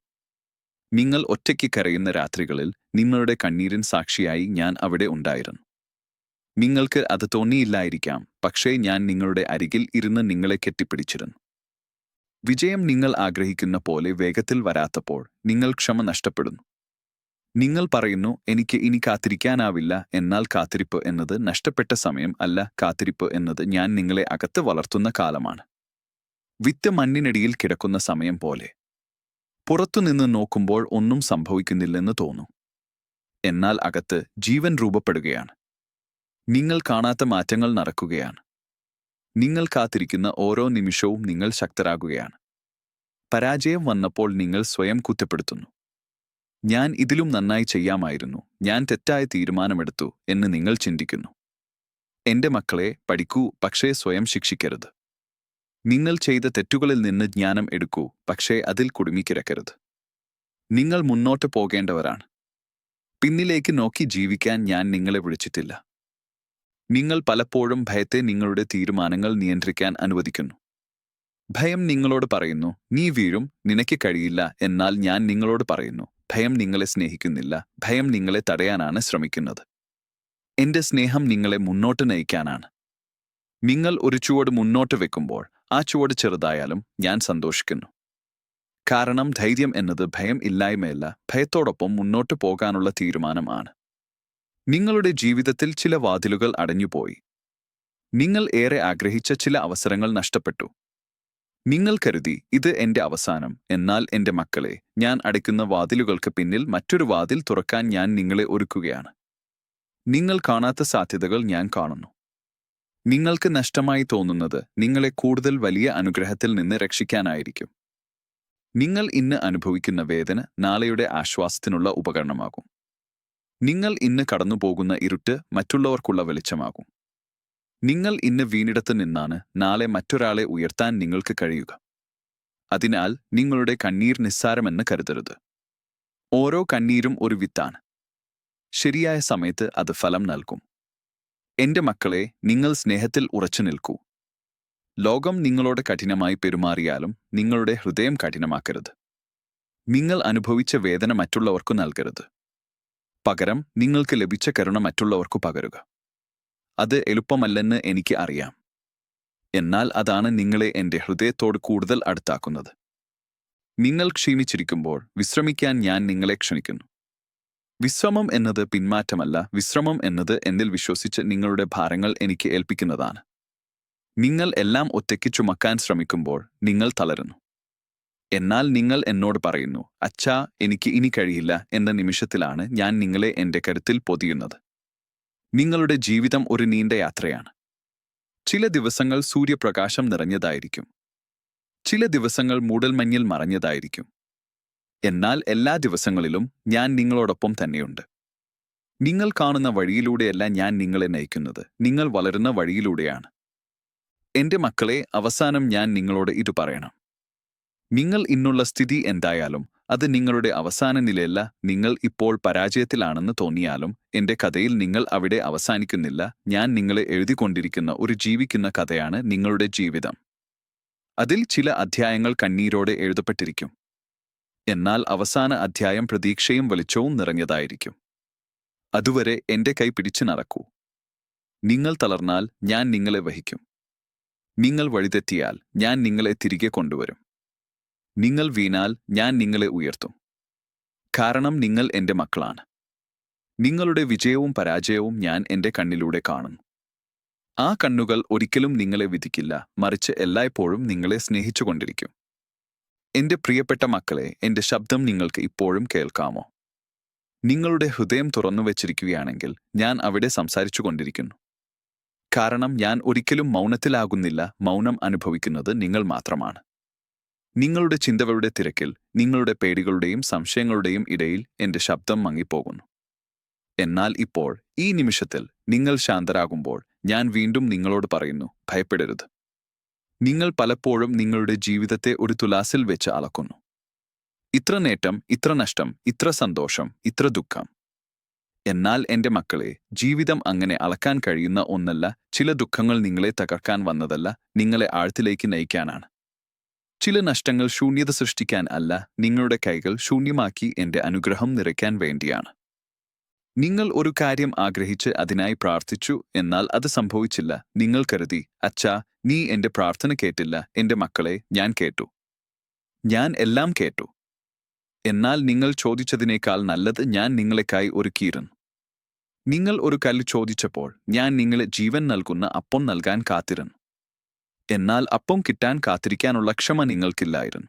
നിങ്ങൾ ഒറ്റയ്ക്ക് കരയുന്ന രാത്രികളിൽ നിങ്ങളുടെ കണ്ണീരിൻ സാക്ഷിയായി ഞാൻ അവിടെ ഉണ്ടായിരുന്നു. നിങ്ങൾക്ക് അത് തോന്നിയില്ലായിരിക്കാം പക്ഷേ ഞാൻ നിങ്ങളുടെ അരികിൽ ഇരുന്ന് നിങ്ങളെ കെട്ടിപ്പിടിച്ചിരുന്നു. വിജയം നിങ്ങൾ ആഗ്രഹിക്കുന്ന പോലെ വേഗത്തിൽ വരാത്തപ്പോൾ നിങ്ങൾ ക്ഷമ നഷ്ടപ്പെടുന്നു. നിങ്ങൾ പറയുന്നു എനിക്ക് ഇനി കാത്തിരിക്കാനാവില്ല എന്നാൽ കാത്തിരിപ്പ് എന്നത് നഷ്ടപ്പെട്ട സമയം അല്ല കാത്തിരിപ്പ് എന്നത് ഞാൻ നിങ്ങളെ അകത്ത് വളർത്തുന്ന കാലമാണ്. വിത്ത് മണ്ണിനടിയിൽ കിടക്കുന്ന സമയം പോലെ പുറത്തുനിന്ന് നോക്കുമ്പോൾ ഒന്നും സംഭവിക്കുന്നില്ലെന്ന് തോന്നും. എന്നാൽ അകത്ത് ജീവൻ രൂപപ്പെടുകയാണ്. നിങ്ങൾ കാണാത്ത മാറ്റങ്ങൾ നടക്കുകയാണ്. നിങ്ങൾ കാത്തിരിക്കുന്ന ഓരോ നിമിഷവും നിങ്ങൾ ശക്തരാകുകയാണ്. പരാജയം വന്നപ്പോൾ നിങ്ങൾ സ്വയം കുറ്റപ്പെടുത്തുന്നു. ഞാൻ ഇതിലും നന്നായി ചെയ്യാമായിരുന്നു. ഞാൻ തെറ്റായ തീരുമാനമെടുത്തു എന്ന് നിങ്ങൾ ചിന്തിക്കുന്നു. എന്റെ മക്കളെ പഠിക്കൂ പക്ഷേ സ്വയം ശിക്ഷിക്കരുത്. നിങ്ങൾ ചെയ്ത തെറ്റുകളിൽ നിന്ന് ജ്ഞാനം എടുക്കൂ പക്ഷേ അതിൽ കുടുങ്ങിക്കിടക്കരുത്. നിങ്ങൾ മുന്നോട്ട് പോകേണ്ടവരാണ്. പിന്നിലേക്ക് നോക്കി ജീവിക്കാൻ ഞാൻ നിങ്ങളെ വിളിച്ചിട്ടില്ല. നിങ്ങൾ പലപ്പോഴും ഭയത്തെ നിങ്ങളുടെ തീരുമാനങ്ങൾ നിയന്ത്രിക്കാൻ അനുവദിക്കുന്നു. ഭയം നിങ്ങളോട് പറയുന്നു നീ വീഴും നിനക്ക് കഴിയില്ല എന്നാൽ ഞാൻ നിങ്ങളോട് പറയുന്നു ഭയം നിങ്ങളെ സ്നേഹിക്കുന്നില്ല ഭയം നിങ്ങളെ തടയാനാണ് ശ്രമിക്കുന്നത്. എന്റെ സ്നേഹം നിങ്ങളെ മുന്നോട്ട് നയിക്കാനാണ്. നിങ്ങൾ ഒരു ചുവട് മുന്നോട്ട് വെക്കുമ്പോൾ ആ ചുവട് ചെറുതായാലും ഞാൻ സന്തോഷിക്കുന്നു. കാരണം ധൈര്യം എന്നത് ഭയം ഇല്ലായ്മയല്ല ഭയത്തോടൊപ്പം മുന്നോട്ട് പോകാനുള്ള തീരുമാനമാണ്. നിങ്ങളുടെ ജീവിതത്തിൽ ചില വാതിലുകൾ അടഞ്ഞുപോയി. നിങ്ങൾ ഏറെ ആഗ്രഹിച്ച ചില അവസരങ്ങൾ നഷ്ടപ്പെട്ടു. നിങ്ങൾ കരുതി ഇത് എന്റെ അവസാനം എന്നാൽ എന്റെ മക്കളെ ഞാൻ അടയ്ക്കുന്ന വാതിലുകൾക്ക് പിന്നിൽ മറ്റൊരു വാതിൽ തുറക്കാൻ ഞാൻ നിങ്ങളെ ഒരുക്കുകയാണ്. നിങ്ങൾ കാണാത്ത സാധ്യതകൾ ഞാൻ കാണുന്നു. നിങ്ങൾക്ക് നഷ്ടമായി തോന്നുന്നത് നിങ്ങളെ കൂടുതൽ വലിയ അനുഗ്രഹത്തിൽ നിന്ന് രക്ഷിക്കാനായിരിക്കും. നിങ്ങൾ ഇന്ന് അനുഭവിക്കുന്ന വേദന നാളെയുടെ ആശ്വാസത്തിനുള്ള ഉപകരണമാകും. നിങ്ങൾ ഇന്ന് കടന്നുപോകുന്ന ഇരുട്ട് മറ്റുള്ളവർക്കുള്ള വെളിച്ചമാകും. നിങ്ങൾ ഇന്ന് വീണിടത്ത് നിന്നാണ് നാളെ മറ്റൊരാളെ ഉയർത്താൻ നിങ്ങൾക്ക് കഴിയുക. അതിനാൽ നിങ്ങളുടെ കണ്ണീർ നിസ്സാരമെന്ന് കരുതരുത്. ഓരോ കണ്ണീരും ഒരു വിത്താണ്. ശരിയായ സമയത്ത് അത് ഫലം നൽകും. എന്റെ മക്കളെ നിങ്ങൾ സ്നേഹത്തിൽ ഉറച്ചു നിൽക്കൂ. ലോകം നിങ്ങളോട് കഠിനമായി പെരുമാറിയാലും നിങ്ങളുടെ ഹൃദയം കഠിനമാക്കരുത്. നിങ്ങൾ അനുഭവിച്ച വേദന മറ്റുള്ളവർക്കു നൽകരുത്. പകരം നിങ്ങൾക്ക് ലഭിച്ച കരുണ മറ്റുള്ളവർക്കു പകരുക. അത് എളുപ്പമല്ലെന്ന് എനിക്ക് അറിയാം. എന്നാൽ അതാണ് നിങ്ങളെ എന്റെ ഹൃദയത്തോട് കൂടുതൽ അടുത്താക്കുന്നത്. നിങ്ങൾ ക്ഷീണിച്ചിരിക്കുമ്പോൾ വിശ്രമിക്കാൻ ഞാൻ നിങ്ങളെ ക്ഷണിക്കുന്നു. വിശ്രമം എന്നത് പിന്മാറ്റമല്ല. വിശ്രമം എന്നത് എന്നിൽ വിശ്വസിച്ച് നിങ്ങളുടെ ഭാരങ്ങൾ എനിക്ക് ഏൽപ്പിക്കുന്നതാണ്. നിങ്ങൾ എല്ലാം ഒറ്റയ്ക്ക് ചുമക്കാൻ ശ്രമിക്കുമ്പോൾ നിങ്ങൾ തളരുന്നു. എന്നാൽ നിങ്ങൾ എന്നോട് പറയുന്നു അച്ഛാ എനിക്ക് ഇനി കഴിയില്ല. എന്ന നിമിഷത്തിലാണ് ഞാൻ നിങ്ങളെ എന്റെ കരുത്തിൽ പൊതിയുന്നത്. നിങ്ങളുടെ ജീവിതം ഒരു നീണ്ട യാത്രയാണ്. ചില ദിവസങ്ങൾ സൂര്യപ്രകാശം നിറഞ്ഞതായിരിക്കും. ചില ദിവസങ്ങൾ മൂടൽമഞ്ഞിൽ മറഞ്ഞതായിരിക്കും. എന്നാൽ എല്ലാ ദിവസങ്ങളിലും ഞാൻ നിങ്ങളോടൊപ്പം തന്നെയുണ്ട്. നിങ്ങൾ കാണുന്ന വഴിയിലൂടെയല്ല ഞാൻ നിങ്ങളെ നയിക്കുന്നത്. നിങ്ങൾ വളരുന്ന വഴിയിലൂടെയാണ്. എന്റെ മക്കളെ അവസാനം ഞാൻ നിങ്ങളോട് ഇത് പറയണം. നിങ്ങൾ ഇന്നുള്ള സ്ഥിതി എന്തായാലും അത് നിങ്ങളുടെ അവസാന നിലയല്ല നിങ്ങൾ ഇപ്പോൾ പരാജയത്തിലാണെന്ന് തോന്നിയാലും എന്റെ കഥയിൽ നിങ്ങൾ അവിടെ അവസാനിക്കുന്നില്ല ഞാൻ നിങ്ങളെ എഴുതിക്കൊണ്ടിരിക്കുന്ന ഒരു ജീവിക്കുന്ന കഥയാണ് നിങ്ങളുടെ ജീവിതം. അതിൽ ചില അധ്യായങ്ങൾ കണ്ണീരോടെ എഴുതപ്പെട്ടിരിക്കും. എന്നാൽ അവസാന അധ്യായം പ്രതീക്ഷയും വെളിച്ചവും നിറഞ്ഞതായിരിക്കും. അതുവരെ എന്റെ കൈ പിടിച്ചു നടക്കൂ. നിങ്ങൾ തളർന്നാൽ ഞാൻ നിങ്ങളെ വഹിക്കും. നിങ്ങൾ വഴിതെറ്റിയാൽ ഞാൻ നിങ്ങളെ തിരികെ കൊണ്ടുവരും. നിങ്ങൾ വീണാൽ ഞാൻ നിങ്ങളെ ഉയർത്തും. കാരണം നിങ്ങൾ എന്റെ മക്കളാണ്. നിങ്ങളുടെ വിജയവും പരാജയവും ഞാൻ എന്റെ കണ്ണിലൂടെ കാണുന്നു. ആ കണ്ണുകൾ ഒരിക്കലും നിങ്ങളെ വിധിക്കില്ല മറിച്ച് എല്ലായ്പ്പോഴും നിങ്ങളെ സ്നേഹിച്ചുകൊണ്ടിരിക്കും. എന്റെ പ്രിയപ്പെട്ട മക്കളെ എന്റെ ശബ്ദം നിങ്ങൾക്ക് ഇപ്പോഴും കേൾക്കാമോ? നിങ്ങളുടെ ഹൃദയം തുറന്നു വെച്ചിരിക്കുകയാണെങ്കിൽ ഞാൻ അവിടെ സംസാരിച്ചു കൊണ്ടിരിക്കുന്നു. കാരണം ഞാൻ ഒരിക്കലും മൗനത്തിലാകുന്നില്ല മൗനം അനുഭവിക്കുന്നത് നിങ്ങൾ മാത്രമാണ്. നിങ്ങളുടെ ചിന്തകളുടെ തിരക്കിൽ നിങ്ങളുടെ പേടികളുടെയും സംശയങ്ങളുടെയും ഇടയിൽ എന്റെ ശബ്ദം മങ്ങിപ്പോകുന്നു. എന്നാൽ ഇപ്പോൾ ഈ നിമിഷത്തിൽ നിങ്ങൾ ശാന്തരാകുമ്പോൾ ഞാൻ വീണ്ടും നിങ്ങളോട് പറയുന്നു ഭയപ്പെടരുത്. നിങ്ങൾ പലപ്പോഴും നിങ്ങളുടെ ജീവിതത്തെ ഒരു തുലാസിൽ വെച്ച് അളക്കുന്നു. ഇത്ര നേട്ടം ഇത്ര നഷ്ടം ഇത്ര സന്തോഷം ഇത്ര ദുഃഖം. എന്നാൽ എന്റെ മക്കളെ ജീവിതം അങ്ങനെ അളക്കാൻ കഴിയുന്ന ഒന്നല്ല ചില ദുഃഖങ്ങൾ നിങ്ങളെ തകർക്കാൻ വന്നതല്ല നിങ്ങളെ ആഴത്തിലേക്ക് നയിക്കാനാണ്. ചില നഷ്ടങ്ങൾ ശൂന്യത സൃഷ്ടിക്കാൻ അല്ല നിങ്ങളുടെ കൈകൾ ശൂന്യമാക്കി എന്റെ അനുഗ്രഹം നിറയ്ക്കാൻ വേണ്ടിയാണ്. നിങ്ങൾ ഒരു കാര്യം ആഗ്രഹിച്ച് അതിനായി പ്രാർത്ഥിച്ചു എന്നാൽ അത് സംഭവിച്ചില്ല നിങ്ങൾ കരുതി അച്ഛാ നീ എന്റെ പ്രാർത്ഥന കേട്ടില്ല. എന്റെ മക്കളെ ഞാൻ കേട്ടു. ഞാൻ എല്ലാം കേട്ടു. എന്നാൽ നിങ്ങൾ ചോദിച്ചതിനേക്കാൾ നല്ലത് ഞാൻ നിങ്ങളെക്കായി ഒരുക്കിയിരുന്നു. നിങ്ങൾ ഒരു കല്ല് ചോദിച്ചപ്പോൾ ഞാൻ നിങ്ങളെ ജീവൻ നൽകുന്ന അപ്പം നൽകാൻ കാത്തിരുന്നു. എന്നാൽ അപ്പം കിട്ടാൻ കാത്തിരിക്കാനുള്ള ക്ഷമ നിങ്ങൾക്കില്ലായിരുന്നു.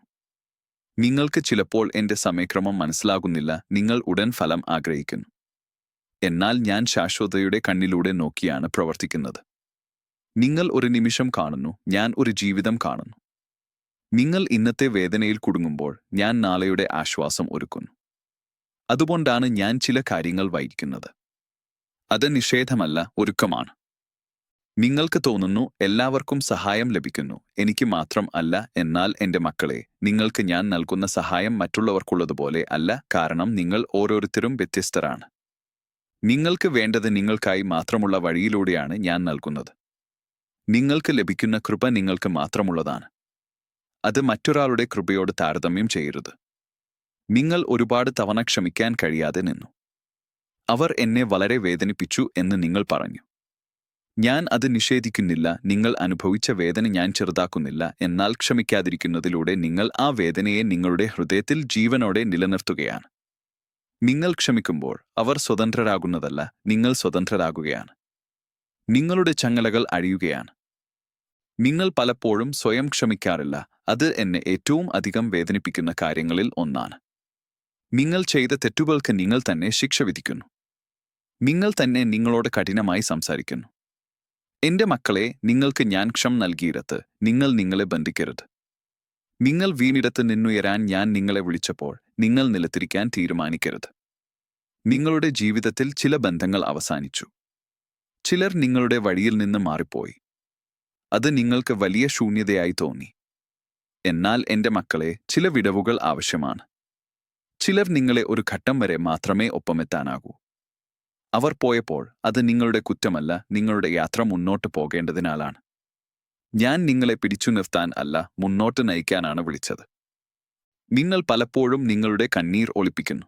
നിങ്ങൾക്ക് ചിലപ്പോൾ എന്റെ സമയക്രമം മനസ്സിലാകുന്നില്ല. നിങ്ങൾ ഉടൻ ഫലം ആഗ്രഹിക്കുന്നു. എന്നാൽ ഞാൻ ശാശ്വതയുടെ കണ്ണിലൂടെ നോക്കിയാണ് പ്രവർത്തിക്കുന്നത്. നിങ്ങൾ ഒരു നിമിഷം കാണുന്നു ഞാൻ ഒരു ജീവിതം കാണുന്നു. നിങ്ങൾ ഇന്നത്തെ വേദനയിൽ കുടുങ്ങുമ്പോൾ ഞാൻ നാളെയുടെ ആശ്വാസം ഒരുക്കുന്നു. അതുകൊണ്ടാണ് ഞാൻ ചില കാര്യങ്ങൾ വൈകിക്കുന്നത് അത് നിഷേധമല്ല ഒരുക്കമാണ്. നിങ്ങൾക്ക് തോന്നുന്നു എല്ലാവർക്കും സഹായം ലഭിക്കുന്നു. എനിക്ക് മാത്രം അല്ല എന്നാൽ എന്റെ മക്കളെ നിങ്ങൾക്ക് ഞാൻ നൽകുന്ന സഹായം മറ്റുള്ളവർക്കുള്ളതുപോലെ അല്ല കാരണം നിങ്ങൾ ഓരോരുത്തരും വ്യത്യസ്തരാണ്. നിങ്ങൾക്ക് വേണ്ടത് നിങ്ങൾക്കായി മാത്രമുള്ള വഴിയിലൂടെയാണ് ഞാൻ നൽകുന്നത്. നിങ്ങൾക്ക് ലഭിക്കുന്ന കൃപ നിങ്ങൾക്ക് മാത്രമുള്ളതാണ്. അത് മറ്റൊരാളുടെ കൃപയോട് താരതമ്യം ചെയ്യരുത്. നിങ്ങൾ ഒരുപാട് തവണ ക്ഷമിക്കാൻ കഴിയാതെ നിന്നു. അവർ എന്നെ വളരെ വേദനിപ്പിച്ചു എന്ന് നിങ്ങൾ പറഞ്ഞു. ഞാൻ അത് നിഷേധിക്കുന്നില്ല നിങ്ങൾ അനുഭവിച്ച വേദന ഞാൻ ചെറുതാക്കുന്നില്ല എന്നാൽ ക്ഷമിക്കാതിരിക്കുന്നതിലൂടെ നിങ്ങൾ ആ വേദനയെ നിങ്ങളുടെ ഹൃദയത്തിൽ ജീവനോടെ നിലനിർത്തുകയാണ്. നിങ്ങൾ ക്ഷമിക്കുമ്പോൾ അവർ സ്വതന്ത്രരാകുന്നതല്ല നിങ്ങൾ സ്വതന്ത്രരാകുകയാണ്. നിങ്ങളുടെ ചങ്ങലകൾ അഴിയുകയാണ്. നിങ്ങൾ പലപ്പോഴും സ്വയം ക്ഷമിക്കാറില്ല. അത് എന്നെ ഏറ്റവും അധികം വേദനിപ്പിക്കുന്ന കാര്യങ്ങളിൽ ഒന്നാണ്. നിങ്ങൾ ചെയ്ത തെറ്റുകൾക്ക് നിങ്ങൾ തന്നെ ശിക്ഷ വിധിക്കുന്നു. നിങ്ങൾ തന്നെ നിങ്ങളോട് കഠിനമായി സംസാരിക്കുന്നു. എന്റെ മക്കളെ നിങ്ങൾക്ക് ഞാൻ ക്ഷം നൽകിയിടത്ത് നിങ്ങൾ നിങ്ങളെ ബന്ധിക്കരുത്. നിങ്ങൾ വീണിടത്ത് നിന്നുയരാൻ ഞാൻ നിങ്ങളെ വിളിച്ചപ്പോൾ നിങ്ങൾ നിലത്തിരിക്കാൻ തീരുമാനിക്കരുത്. നിങ്ങളുടെ ജീവിതത്തിൽ ചില ബന്ധങ്ങൾ അവസാനിച്ചു. ചിലർ നിങ്ങളുടെ വഴിയിൽ നിന്ന് മാറിപ്പോയി. അത് നിങ്ങൾക്ക് വലിയ ശൂന്യതയായി തോന്നി. എന്നാൽ എന്റെ മക്കളെ ചില വിടവുകൾ ആവശ്യമാണ്. ചിലർ നിങ്ങളെ ഒരു ഘട്ടം വരെ മാത്രമേ ഒപ്പമെത്താനാകൂ. അവർ പോയപ്പോൾ അത് നിങ്ങളുടെ കുറ്റമല്ല നിങ്ങളുടെ യാത്ര മുന്നോട്ട് പോകേണ്ടതിനാലാണ്. ഞാൻ നിങ്ങളെ പിടിച്ചു നിർത്താൻ അല്ല മുന്നോട്ട് നയിക്കാനാണ് വിളിച്ചത്. നിങ്ങൾ പലപ്പോഴും നിങ്ങളുടെ കണ്ണീർ ഒളിപ്പിക്കുന്നു.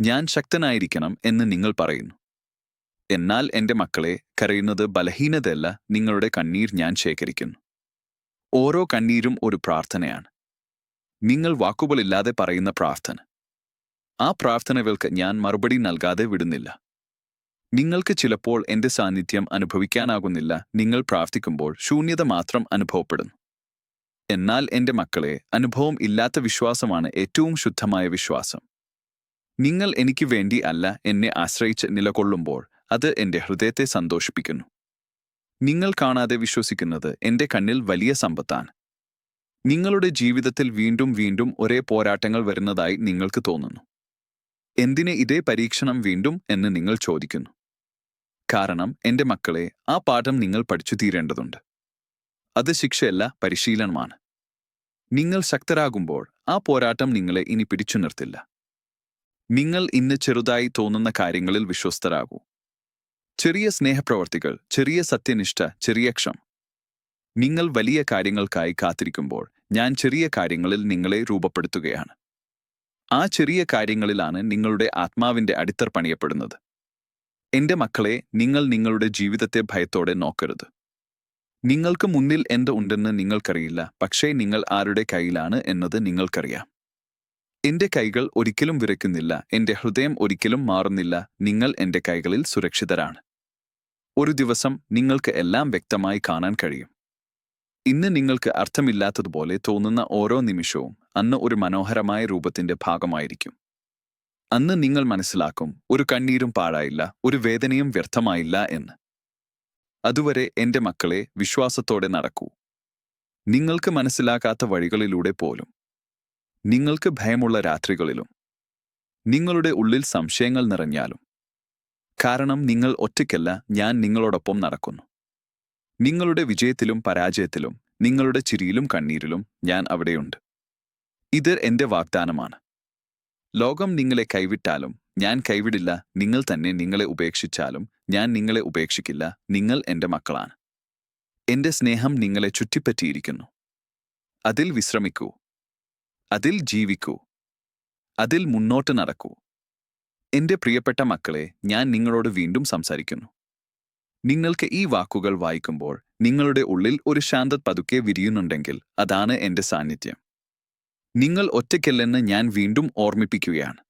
ഞാൻ ശക്തനായിരിക്കണം എന്ന് നിങ്ങൾ പറയുന്നു. എന്നാൽ എന്റെ മക്കളെ കരയുന്നത് ബലഹീനതയല്ല നിങ്ങളുടെ കണ്ണീർ ഞാൻ ശേഖരിക്കുന്നു. ഓരോ കണ്ണീരും ഒരു പ്രാർത്ഥനയാണ്. നിങ്ങൾ വാക്കുകളില്ലാതെ പറയുന്ന പ്രാർത്ഥന. ആ പ്രാർത്ഥനകൾക്ക് ഞാൻ മറുപടി നൽകാതെ വിടുന്നില്ല. നിങ്ങൾക്ക് ചിലപ്പോൾ എന്റെ സാന്നിധ്യം അനുഭവിക്കാനാകുന്നില്ല നിങ്ങൾ പ്രാർത്ഥിക്കുമ്പോൾ ശൂന്യത മാത്രം അനുഭവപ്പെടുന്നു. എന്നാൽ എന്റെ മക്കളെ അനുഭവം ഇല്ലാത്ത വിശ്വാസമാണ് ഏറ്റവും ശുദ്ധമായ വിശ്വാസം. നിങ്ങൾ എനിക്ക് വേണ്ടി അല്ല എന്നെ ആശ്രയിച്ച് നിലകൊള്ളുമ്പോൾ അത് എന്റെ ഹൃദയത്തെ സന്തോഷിപ്പിക്കുന്നു. നിങ്ങൾ കാണാതെ വിശ്വസിക്കുന്നത് എന്റെ കണ്ണിൽ വലിയ സമ്പത്താണ്. നിങ്ങളുടെ ജീവിതത്തിൽ വീണ്ടും വീണ്ടും ഒരേ പോരാട്ടങ്ങൾ വരുന്നതായി നിങ്ങൾക്ക് തോന്നുന്നു. എന്തിനെ ഇതേ പരീക്ഷണം വീണ്ടും എന്ന് നിങ്ങൾ ചോദിക്കുന്നു. കാരണം എന്റെ മക്കളെ ആ പാഠം നിങ്ങൾ പഠിച്ചു തീരേണ്ടതുണ്ട്. അത് ശിക്ഷയല്ല പരിശീലനമാണ്. നിങ്ങൾ ശക്തരാകുമ്പോൾ ആ പോരാട്ടം നിങ്ങളെ ഇനി പിടിച്ചു നിർത്തില്ല നിങ്ങൾ ഇന്ന് ചെറുതായി തോന്നുന്ന കാര്യങ്ങളിൽ വിശ്വസ്തരാകൂ. ചെറിയ സ്നേഹപ്രവർത്തികൾ ചെറിയ സത്യനിഷ്ഠ ചെറിയ ക്ഷം നിങ്ങൾ വലിയ കാര്യങ്ങൾക്കായി കാത്തിരിക്കുമ്പോൾ ഞാൻ ചെറിയ കാര്യങ്ങളിൽ നിങ്ങളെ രൂപപ്പെടുത്തുകയാണ്. ആ ചെറിയ കാര്യങ്ങളിലാണ് നിങ്ങളുടെ ആത്മാവിന്റെ അടിത്തർ പണിയപ്പെടുന്നത്. എന്റെ മക്കളെ നിങ്ങൾ നിങ്ങളുടെ ജീവിതത്തെ ഭയത്തോടെ നോക്കരുത്. നിങ്ങൾക്ക് മുന്നിൽ എന്ത് ഉണ്ടെന്ന് നിങ്ങൾക്കറിയില്ല പക്ഷേ നിങ്ങൾ ആരുടെ കയ്യിലാണ് എന്നത് നിങ്ങൾക്കറിയാം. എന്റെ കൈകൾ ഒരിക്കലും വിറയ്ക്കുന്നില്ല എന്റെ ഹൃദയം ഒരിക്കലും മാറുന്നില്ല നിങ്ങൾ എന്റെ കൈകളിൽ സുരക്ഷിതരാണ്. ഒരു ദിവസം നിങ്ങൾക്ക് എല്ലാം വ്യക്തമായി കാണാൻ കഴിയും. ഇന്ന് നിങ്ങൾക്ക് അർത്ഥമില്ലാത്തതുപോലെ തോന്നുന്ന ഓരോ നിമിഷവും അന്ന് ഒരു മനോഹരമായ രൂപത്തിന്റെ ഭാഗമായിരിക്കും. അന്ന് നിങ്ങൾ മനസ്സിലാക്കും ഒരു കണ്ണീരും പാഴായില്ല ഒരു വേദനയും വ്യർത്ഥമായില്ല എന്ന്. അതുവരെ എന്റെ മക്കളെ വിശ്വാസത്തോടെ നടക്കൂ. നിങ്ങൾക്ക് മനസ്സിലാകാത്ത വഴികളിലൂടെ പോലും. നിങ്ങൾക്ക് ഭയമുള്ള രാത്രികളിലും. നിങ്ങളുടെ ഉള്ളിൽ സംശയങ്ങൾ നിറഞ്ഞാലും. കാരണം നിങ്ങൾ ഒറ്റയ്ക്കല്ല ഞാൻ നിങ്ങളോടൊപ്പം നടക്കുന്നു. നിങ്ങളുടെ വിജയത്തിലും പരാജയത്തിലും നിങ്ങളുടെ ചിരിയിലും കണ്ണീരിലും ഞാൻ അവിടെയുണ്ട്. ഇത് എന്റെ വാഗ്ദാനമാണ്. ലോകം നിങ്ങളെ കൈവിട്ടാലും ഞാൻ കൈവിടില്ല നിങ്ങൾ തന്നെ നിങ്ങളെ ഉപേക്ഷിച്ചാലും ഞാൻ നിങ്ങളെ ഉപേക്ഷിക്കില്ല നിങ്ങൾ എന്റെ മക്കളാണ്. എന്റെ സ്നേഹം നിങ്ങളെ ചുറ്റിപ്പറ്റിയിരിക്കുന്നു. അതിൽ വിശ്രമിക്കൂ. അതിൽ ജീവിക്കൂ. അതിൽ മുന്നോട്ട് നടക്കൂ. എന്റെ പ്രിയപ്പെട്ട മക്കളെ ഞാൻ നിങ്ങളോട് വീണ്ടും സംസാരിക്കുന്നു. നിങ്ങൾക്ക് ഈ വാക്കുകൾ വായിക്കുമ്പോൾ നിങ്ങളുടെ ഉള്ളിൽ ഒരു ശാന്തത പതുക്കെ വിരിയുന്നുണ്ടെങ്കിൽ അതാണ് എന്റെ സാന്നിധ്യം. നിങ്ങൾ ഒറ്റയ്ക്കല്ലെന്ന് ഞാൻ വീണ്ടും ഓർമ്മിപ്പിക്കുകയാണ്.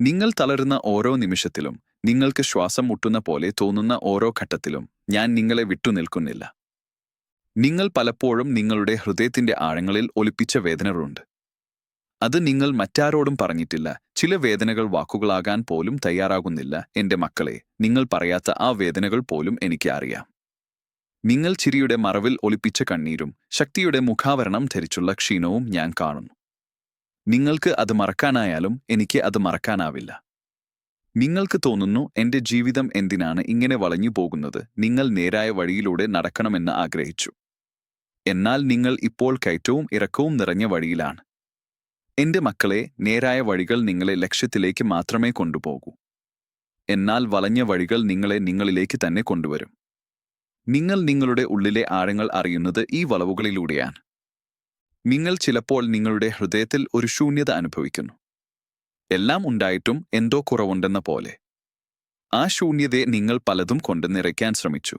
നിങ്ങൾ തളരുന്ന ഓരോ നിമിഷത്തിലും നിങ്ങൾക്ക് ശ്വാസം മുട്ടുന്ന പോലെ തോന്നുന്ന ഓരോ ഘട്ടത്തിലും ഞാൻ നിങ്ങളെ വിട്ടുനിൽക്കുന്നില്ല നിങ്ങൾ പലപ്പോഴും നിങ്ങളുടെ ഹൃദയത്തിന്റെ ആഴങ്ങളിൽ ഒലിപ്പിച്ച വേദനകളുണ്ട്. അത് നിങ്ങൾ മറ്റാരോടും പറഞ്ഞിട്ടില്ല. ചില വേദനകൾ വാക്കുകളാകാൻ പോലും തയ്യാറാകുന്നില്ല. എന്റെ മക്കളെ നിങ്ങൾ പറയാത്ത ആ വേദനകൾ പോലും എനിക്ക് അറിയാം. നിങ്ങൾ ചിരിയുടെ മറവിൽ ഒളിപ്പിച്ച കണ്ണീരും ശക്തിയുടെ മുഖാവരണം ധരിച്ചുള്ള ക്ഷീണവും ഞാൻ കാണുന്നു. നിങ്ങൾക്ക് അത് മറക്കാനായാലും എനിക്ക് അത് മറക്കാനാവില്ല. നിങ്ങൾക്ക് തോന്നുന്നു എന്റെ ജീവിതം എന്തിനാണ് ഇങ്ങനെ വളഞ്ഞു പോകുന്നത്? നിങ്ങൾ നേരായ വഴിയിലൂടെ നടക്കണമെന്ന് ആഗ്രഹിച്ചു. എന്നാൽ നിങ്ങൾ ഇപ്പോൾ കയറ്റവും ഇറക്കവും നിറഞ്ഞ വഴിയിലാണ്. എന്റെ മക്കളെ നേരായ വഴികൾ നിങ്ങളെ ലക്ഷ്യത്തിലേക്ക് മാത്രമേ കൊണ്ടുപോകൂ. എന്നാൽ വളഞ്ഞ വഴികൾ നിങ്ങളെ നിങ്ങളിലേക്ക് തന്നെ കൊണ്ടുവരും. നിങ്ങൾ നിങ്ങളുടെ ഉള്ളിലെ ആഴങ്ങൾ അറിയുന്നത് ഈ വളവുകളിലൂടെയാണ്. നിങ്ങൾ ചിലപ്പോൾ നിങ്ങളുടെ ഹൃദയത്തിൽ ഒരു ശൂന്യത അനുഭവിക്കുന്നു. എല്ലാം ഉണ്ടായിട്ടും എന്തോ കുറവുണ്ടെന്ന പോലെ. ആ ശൂന്യതയെ നിങ്ങൾ പലതും കൊണ്ട് നിറയ്ക്കാൻ ശ്രമിച്ചു.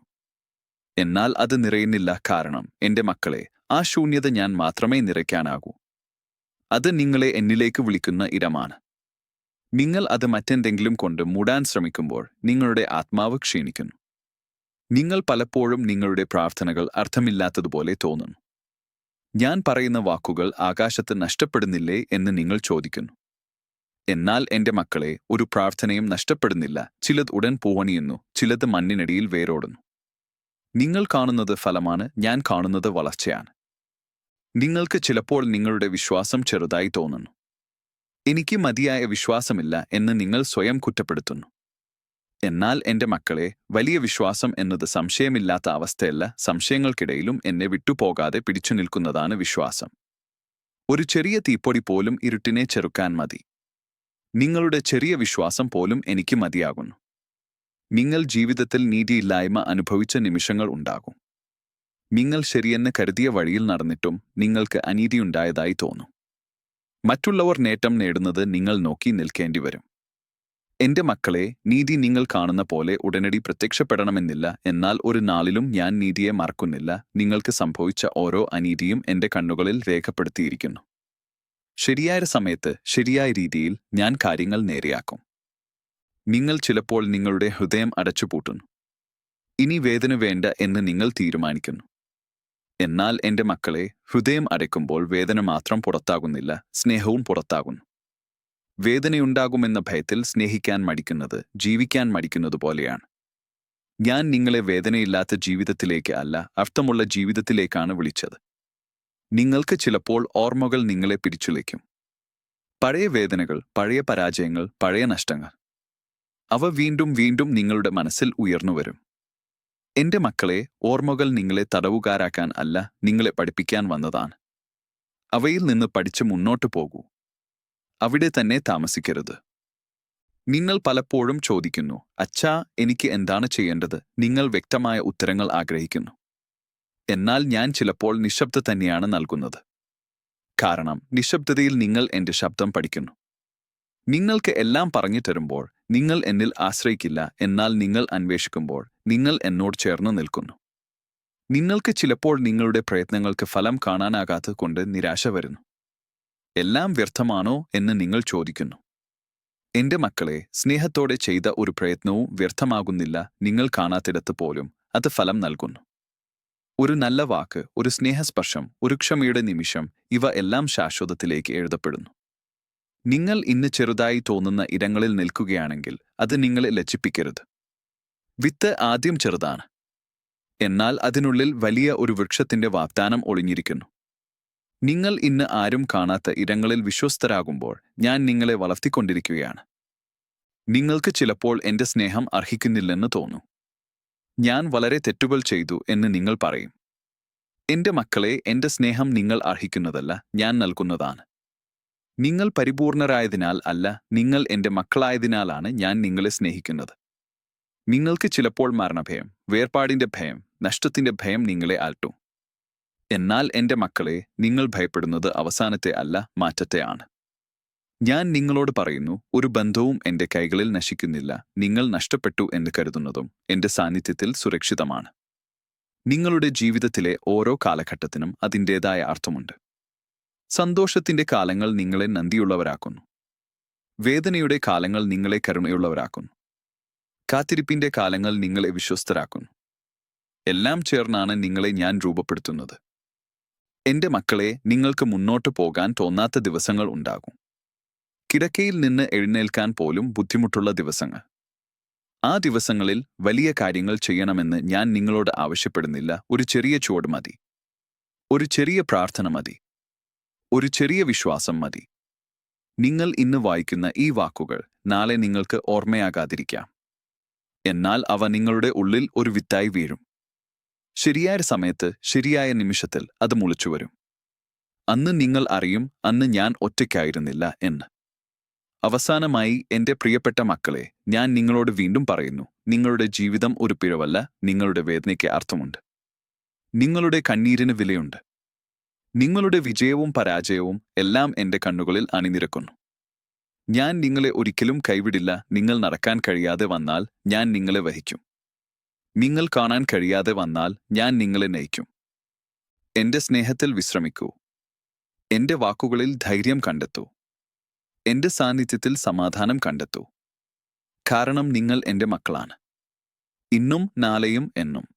എന്നാൽ അത് നിറയുന്നില്ല. കാരണം എന്റെ മക്കളെ ആ ശൂന്യത ഞാൻ മാത്രമേ നിറയ്ക്കാനാകൂ. അത് നിങ്ങളെ എന്നിലേക്ക് വിളിക്കുന്ന ഇടമാണ്. നിങ്ങൾ അത് മറ്റെന്തെങ്കിലും കൊണ്ട് മൂടാൻ ശ്രമിക്കുമ്പോൾ നിങ്ങളുടെ ആത്മാവ് ക്ഷീണിക്കുന്നു. നിങ്ങൾ പലപ്പോഴും നിങ്ങളുടെ പ്രാർത്ഥനകൾ അർത്ഥമില്ലാത്തതുപോലെ തോന്നുന്നു. ഞാൻ പറയുന്ന വാക്കുകൾ ആകാശത്ത് നഷ്ടപ്പെടുന്നില്ലേ എന്ന് നിങ്ങൾ ചോദിക്കുന്നു. എന്നാൽ എന്റെ മക്കളെ ഒരു പ്രാർത്ഥനയും നഷ്ടപ്പെടുന്നില്ല. ചിലത് ഉടൻ പോവണിയുന്നു ചിലത് മണ്ണിനടിയിൽ വേരോടുന്നു. നിങ്ങൾ കാണുന്നത് ഫലമാണ് ഞാൻ കാണുന്നത് വളർച്ചയാണ്. നിങ്ങൾക്ക് ചിലപ്പോൾ നിങ്ങളുടെ വിശ്വാസം ചെറുതായി തോന്നുന്നു. എനിക്ക് മതിയായ വിശ്വാസമില്ല എന്ന് നിങ്ങൾ സ്വയം കുറ്റപ്പെടുത്തുന്നു. എന്നാൽ എന്റെ മക്കളെ വലിയ വിശ്വാസം എന്നത് സംശയമില്ലാത്ത അവസ്ഥയല്ല സംശയങ്ങൾക്കിടയിലും എന്നെ വിട്ടുപോകാതെ പിടിച്ചു നിൽക്കുന്നതാണ് വിശ്വാസം. ഒരു ചെറിയ തീപ്പൊടി പോലും ഇരുട്ടിനെ ചെറുക്കാൻ മതി. നിങ്ങളുടെ ചെറിയ വിശ്വാസം പോലും എനിക്ക് മതിയാകുന്നു. നിങ്ങൾ ജീവിതത്തിൽ നീതിയില്ലായ്മ അനുഭവിച്ച നിമിഷങ്ങൾ ഉണ്ടാകും. നിങ്ങൾ ശരിയെന്ന് കരുതിയ വഴിയിൽ നടന്നിട്ടും നിങ്ങൾക്ക് അനീതിയുണ്ടായതായി തോന്നും. മറ്റുള്ളവർ നേട്ടം നേടുന്നത് നിങ്ങൾ നോക്കി നിൽക്കേണ്ടി വരും. എന്റെ മക്കളെ നീതി നിങ്ങൾ കാണുന്ന പോലെ ഉടനടി പ്രത്യക്ഷപ്പെടണമെന്നില്ല. എന്നാൽ ഒരു നാളിലും ഞാൻ നീതിയെ മറക്കുന്നില്ല. നിങ്ങൾക്ക് സംഭവിച്ച ഓരോ അനീതിയും എന്റെ കണ്ണുകളിൽ രേഖപ്പെടുത്തിയിരിക്കുന്നു. ശരിയായ സമയത്ത് ശരിയായ രീതിയിൽ ഞാൻ കാര്യങ്ങൾ നേരെയാക്കും. നിങ്ങൾ ചിലപ്പോൾ നിങ്ങളുടെ ഹൃദയം അടച്ചുപൂട്ടുന്നു. ഇനി വേദന വേണ്ട എന്ന് നിങ്ങൾ തീരുമാനിക്കുന്നു. എന്നാൽ എന്റെ മക്കളെ ഹൃദയം അടയ്ക്കുമ്പോൾ വേദന മാത്രം പുറത്താകുന്നില്ല സ്നേഹവും പുറത്താകുന്നു. വേദനയുണ്ടാകുമെന്ന ഭയത്തിൽ സ്നേഹിക്കാൻ മടിക്കുന്നത് ജീവിക്കാൻ മടിക്കുന്നത് പോലെയാണ്. ഞാൻ നിങ്ങളെ വേദനയില്ലാത്ത ജീവിതത്തിലേക്ക് അല്ല അർത്ഥമുള്ള ജീവിതത്തിലേക്കാണ് വിളിച്ചത്. നിങ്ങൾക്ക് ചിലപ്പോൾ ഓർമ്മകൾ നിങ്ങളെ പിടിച്ചുലയ്ക്കും പഴയ വേദനകൾ പഴയ പരാജയങ്ങൾ പഴയ നഷ്ടങ്ങൾ അവ വീണ്ടും വീണ്ടും നിങ്ങളുടെ മനസ്സിൽ ഉയർന്നുവരും. എന്റെ മക്കളെ ഓർമ്മകൾ നിങ്ങളെ തടവുകാരാക്കാൻ അല്ല നിങ്ങളെ പഠിപ്പിക്കാൻ വന്നതാണ്. അവയിൽ നിന്ന് പഠിച്ച് മുന്നോട്ട് പോകൂ. അവിടെ തന്നെ താമസിക്കരുത്. നിങ്ങൾ പലപ്പോഴും ചോദിക്കുന്നു അച്ഛാ എനിക്ക് എന്താണ് ചെയ്യേണ്ടത്? നിങ്ങൾ വ്യക്തമായ ഉത്തരങ്ങൾ ആഗ്രഹിക്കുന്നു. എന്നാൽ ഞാൻ ചിലപ്പോൾ നിശബ്ദ തന്നെയാണ് നൽകുന്നത്. കാരണം നിശബ്ദതയിൽ നിങ്ങൾ എന്റെ ശബ്ദം പഠിക്കുന്നു. നിങ്ങൾക്ക് എല്ലാം പറഞ്ഞു തരുമ്പോൾ നിങ്ങൾ എന്നിൽ ആശ്രയിക്കില്ല എന്നാൽ നിങ്ങൾ അന്വേഷിക്കുമ്പോൾ നിങ്ങൾ എന്നോട് ചേർന്ന് നിൽക്കുന്നു. നിങ്ങൾക്ക് ചിലപ്പോൾ നിങ്ങളുടെ പ്രയത്നങ്ങൾക്ക് ഫലം കാണാനാകാത്തത് കൊണ്ട് നിരാശ വരുന്നു. എല്ലാം വ്യർത്ഥമാണോ എന്ന് നിങ്ങൾ ചോദിക്കുന്നു. എന്റെ മക്കളെ സ്നേഹത്തോടെ ചെയ്ത ഒരു പ്രയത്നവും വ്യർത്ഥമാകുന്നില്ല നിങ്ങൾ കാണാത്തിടത്ത് പോലും അത് ഫലം നൽകുന്നു. ഒരു നല്ല വാക്ക് ഒരു സ്നേഹസ്പർശം ഒരു ക്ഷമയുടെ നിമിഷം ഇവ എല്ലാം ശാശ്വതത്തിലേക്ക് എഴുതപ്പെടുന്നു. നിങ്ങൾ ഇന്ന് ചെറുതായി തോന്നുന്ന ഇടങ്ങളിൽ നിൽക്കുകയാണെങ്കിൽ അത് നിങ്ങളെ ലജ്ജിപ്പിക്കരുത്. വിത്ത് ആദ്യം ചെറുതാണ്. എന്നാൽ അതിനുള്ളിൽ വലിയ ഒരു വൃക്ഷത്തിന്റെ വാഗ്ദാനം ഒളിഞ്ഞിരിക്കുന്നു. നിങ്ങൾ ഇന്ന് ആരും കാണാത്ത ഇടങ്ങളിൽ വിശ്വസ്തരാകുമ്പോൾ ഞാൻ നിങ്ങളെ വളർത്തിക്കൊണ്ടിരിക്കുകയാണ്. നിങ്ങൾക്ക് ചിലപ്പോൾ എന്റെ സ്നേഹം അർഹിക്കുന്നില്ലെന്ന് തോന്നു. ഞാൻ വളരെ തെറ്റുകൾ ചെയ്തു എന്ന് നിങ്ങൾ പറയും. എന്റെ മക്കളെ എന്റെ സ്നേഹം നിങ്ങൾ അർഹിക്കുന്നതല്ല ഞാൻ നൽകുന്നതാണ്. നിങ്ങൾ പരിപൂർണരായതിനാൽ അല്ല നിങ്ങൾ എന്റെ മക്കളായതിനാലാണ് ഞാൻ നിങ്ങളെ സ്നേഹിക്കുന്നത്. നിങ്ങൾക്ക് ചിലപ്പോൾ മരണഭയം വേർപാടിന്റെ ഭയം നഷ്ടത്തിന്റെ ഭയം നിങ്ങളെ ആൽട്ടും എന്നാൽ എന്റെ മക്കളെ നിങ്ങൾ ഭയപ്പെടുന്നത് അവസാനത്തെ അല്ല മാറ്റത്തെയാണ് ഞാൻ നിങ്ങളോട് പറയുന്നു ഒരു ബന്ധവും എന്റെ കൈകളിൽ നശിക്കുന്നില്ല നിങ്ങൾ നഷ്ടപ്പെട്ടു എന്ന് കരുതുന്നതും എന്റെ സാന്നിധ്യത്തിൽ സുരക്ഷിതമാണ്. നിങ്ങളുടെ ജീവിതത്തിലെ ഓരോ കാലഘട്ടത്തിനും അതിന്റേതായ അർത്ഥമുണ്ട്. സന്തോഷത്തിന്റെ കാലങ്ങൾ നിങ്ങളെ നന്ദിയുള്ളവരാക്കുന്നു. വേദനയുടെ കാലങ്ങൾ നിങ്ങളെ കരുണയുള്ളവരാക്കുന്നു. കാത്തിരിപ്പിന്റെ കാലങ്ങൾ നിങ്ങളെ വിശ്വസ്തരാക്കുന്നു. എല്ലാം ചേർന്നാണ് നിങ്ങളെ ഞാൻ രൂപപ്പെടുത്തുന്നത്. എന്റെ മക്കളെ നിങ്ങൾക്ക് മുന്നോട്ട് പോകാൻ തോന്നാത്ത ദിവസങ്ങൾ ഉണ്ടാകും. കിടക്കയിൽ നിന്ന് എഴുന്നേൽക്കാൻ പോലും ബുദ്ധിമുട്ടുള്ള ദിവസങ്ങൾ. ആ ദിവസങ്ങളിൽ വലിയ കാര്യങ്ങൾ ചെയ്യണമെന്ന് ഞാൻ നിങ്ങളോട് ആവശ്യപ്പെടുന്നില്ല. ഒരു ചെറിയ ചുവട് മതി. ഒരു ചെറിയ പ്രാർത്ഥന മതി. ഒരു ചെറിയ വിശ്വാസം മതി. നിങ്ങൾ ഇന്ന് വായിക്കുന്ന ഈ വാക്കുകൾ നാളെ നിങ്ങൾക്ക് ഓർമ്മയാകാതിരിക്കാം. എന്നാൽ അവ നിങ്ങളുടെ ഉള്ളിൽ ഒരു വിത്തായി വീഴും. ശരിയായ സമയത്ത് ശരിയായ നിമിഷത്തിൽ അത് മുളിച്ചു വരും. അന്ന് നിങ്ങൾ അറിയും അന്ന് ഞാൻ ഒറ്റയ്ക്കായിരുന്നില്ല എന്ന്. അവസാനമായി എന്റെ പ്രിയപ്പെട്ട മക്കളെ ഞാൻ നിങ്ങളോട് വീണ്ടും പറയുന്നു നിങ്ങളുടെ ജീവിതം ഒരു പിഴവല്ല നിങ്ങളുടെ വേദനയ്ക്ക് അർത്ഥമുണ്ട്. നിങ്ങളുടെ കണ്ണീരിന് വിലയുണ്ട്. നിങ്ങളുടെ വിജയവും പരാജയവും എല്ലാം എന്റെ കണ്ണുകളിൽ അണിനിരക്കുന്നു. ഞാൻ നിങ്ങളെ ഒരിക്കലും കൈവിടില്ല. നിങ്ങൾ നടക്കാൻ കഴിയാതെ വന്നാൽ ഞാൻ നിങ്ങളെ വഹിക്കും. നിങ്ങൾ കാണാൻ കഴിയാതെ വന്നാൽ ഞാൻ നിങ്ങളെ നയിക്കും. എന്റെ സ്നേഹത്തിൽ വിശ്രമിക്കൂ. എന്റെ വാക്കുകളിൽ ധൈര്യം കണ്ടെത്തൂ. എന്റെ സാന്നിധ്യത്തിൽ സമാധാനം കണ്ടെത്തൂ. കാരണം നിങ്ങൾ എന്റെ മക്കളാണ്. ഇന്നും നാളെയും എന്നും.